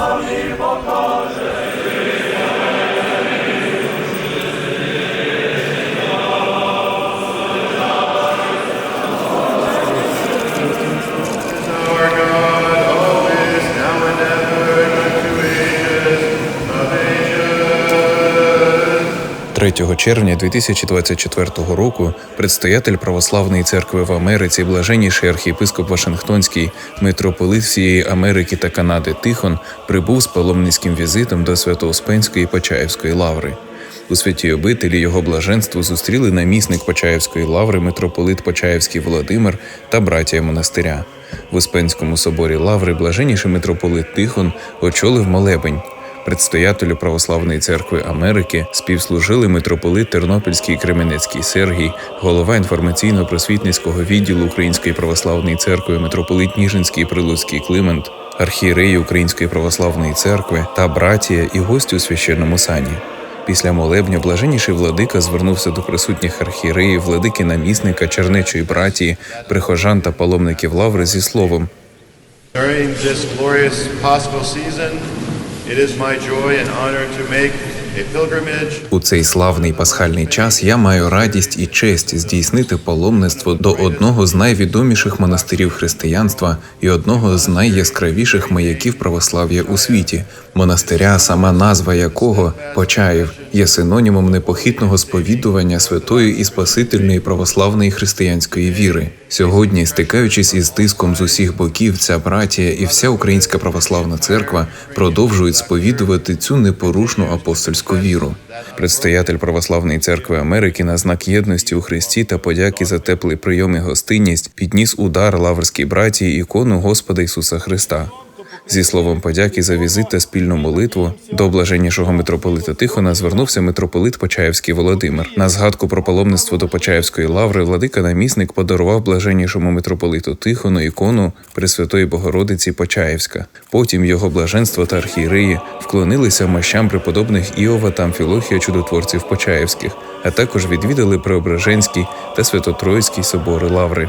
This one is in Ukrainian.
самі бока. 3 червня 2024 року предстоятель Православної церкви в Америці, блаженніший архієпископ Вашингтонський, митрополит всієї Америки та Канади Тихон прибув з паломницьким візитом до Свято-Успенської Почаївської лаври. У святій обителі його блаженство зустріли намісник Почаївської лаври, митрополит Почаївський Володимир та братія монастиря. В Успенському соборі лаври блаженніший митрополит Тихон очолив молебень. Предстоятелю Православної церкви Америки співслужили митрополит Тернопільський Кременецький Сергій, голова інформаційно-просвітницького відділу Української православної церкви, митрополит Ніжинський Прилуцький Климент, архієреї Української православної церкви та братія і гості у священному сані. Після молебня блаженніший владика звернувся до присутніх архієреїв, владики намісника, чернечої братії, прихожан та паломників лаври зі словом У цей славний пасхальний час я маю радість і честь здійснити паломництво до одного з найвідоміших монастирів християнства і одного з найяскравіших маяків православ'я у світі, монастиря, сама назва якого Почаїв є синонімом непохитного сповідування святої і спасительної православної християнської віри. Сьогодні, стикаючись із тиском з усіх боків, ця братія і вся українська православна церква продовжують сповідувати цю непорушну апостольську віру. Предстоятель Православної церкви Америки на знак єдності у Христі та подяки за теплий прийом і гостинність підніс удар лаврській братії ікону Господа Ісуса Христа. Зі словом подяки за візит та спільну молитву до блаженнішого митрополита Тихона звернувся митрополит Почаївський Володимир. На згадку про паломництво до Почаївської лаври владика намісник подарував блаженнішому митрополиту Тихону ікону Пресвятої Богородиці Почаївська. Потім його блаженство та архієреї вклонилися мощам преподобних Іова та Амфілохія чудотворців Почаївських, а також відвідали Преображенський та Святотроїцький собори лаври.